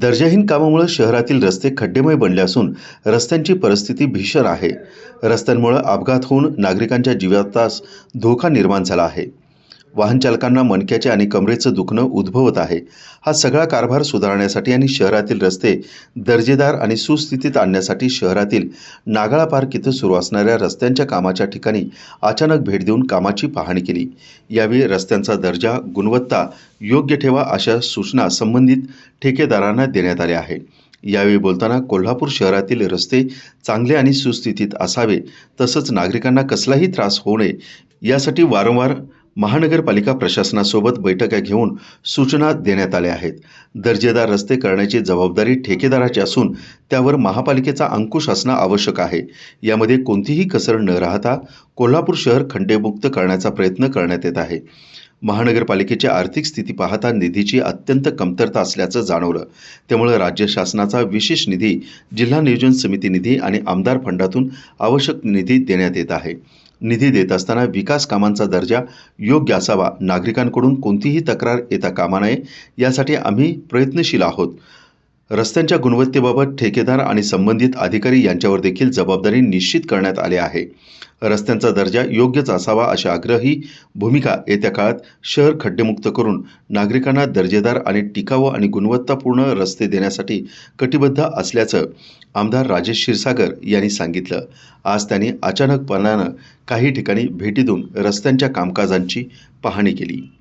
दर्जाहीन कामामुळे शहरातील रस्ते खड्डेमय बनले असून रस्त्यांची परिस्थिती भीषण आहे. रस्त्यांमुळे अपघात होऊन नागरिकांच्या जीवातास धोका निर्माण झाला आहे. वाहनचालकांना मणक्याचे आणि कमरेचं दुखणं उद्भवत आहे. हा सगळा कारभार सुधारण्यासाठी आणि शहरातील रस्ते दर्जेदार आणि सुस्थितीत आणण्यासाठी शहरातील नागाळा पार्क इथं सुरू असणाऱ्या रस्त्यांच्या कामाच्या ठिकाणी अचानक भेट देऊन कामाची पाहणी केली. यावेळी रस्त्यांचा दर्जा गुणवत्ता योग्य ठेवा अशा सूचना संबंधित ठेकेदारांना देण्यात आल्या आहे यावेळी बोलताना कोल्हापूर शहरातील रस्ते चांगले आणि सुस्थितीत असावे तसंच नागरिकांना कसलाही त्रास होऊ नये यासाठी वारंवार महानगरपालिका प्रशासनासोबत बैठका घेऊन सूचना देण्यात आल्या आहेत. दर्जेदार रस्ते करण्याची जबाबदारी ठेकेदाराची असून त्यावर महापालिकेचा अंकुश असणं आवश्यक आहे. यामध्ये कोणतीही कसर न राहता कोल्हापूर शहर खंडेमुक्त करण्याचा प्रयत्न करण्यात येत आहे. महानगरपालिकेची आर्थिक स्थिती पाहता निधीची अत्यंत कमतरता असल्याचं जाणवलं. त्यामुळे राज्य शासनाचा विशेष निधी जिल्हा नियोजन समिती निधी आणि आमदार फंडातून आवश्यक निधी देण्यात येत आहे. निधी देत असताना विकास कामांचा दर्जा योग्य असावा. नागरिकांकडून कोणतीही तक्रार येता कामा नये यासाठी आम्ही प्रयत्नशील आहोत. रस्त्यांच्या गुणवत्तेबाबत ठेकेदार आणि संबंधित अधिकारी यांच्यावर देखील जबाबदारी निश्चित करण्यात आली आहे. रस्त्यांचा दर्जा योग्यच असावा अशी आग्रही भूमिका येत्या काळात शहर खड्डेमुक्त करून नागरिकांना दर्जेदार आणि टिकाऊ आणि गुणवत्तापूर्ण रस्ते देण्यासाठी कटिबद्ध असल्याचं आमदार राजेश क्षीरसागर यांनी सांगितलं. आज त्यांनी अचानकपणानं काही ठिकाणी भेटी देऊन रस्त्यांच्या कामकाजांची पाहणी केली.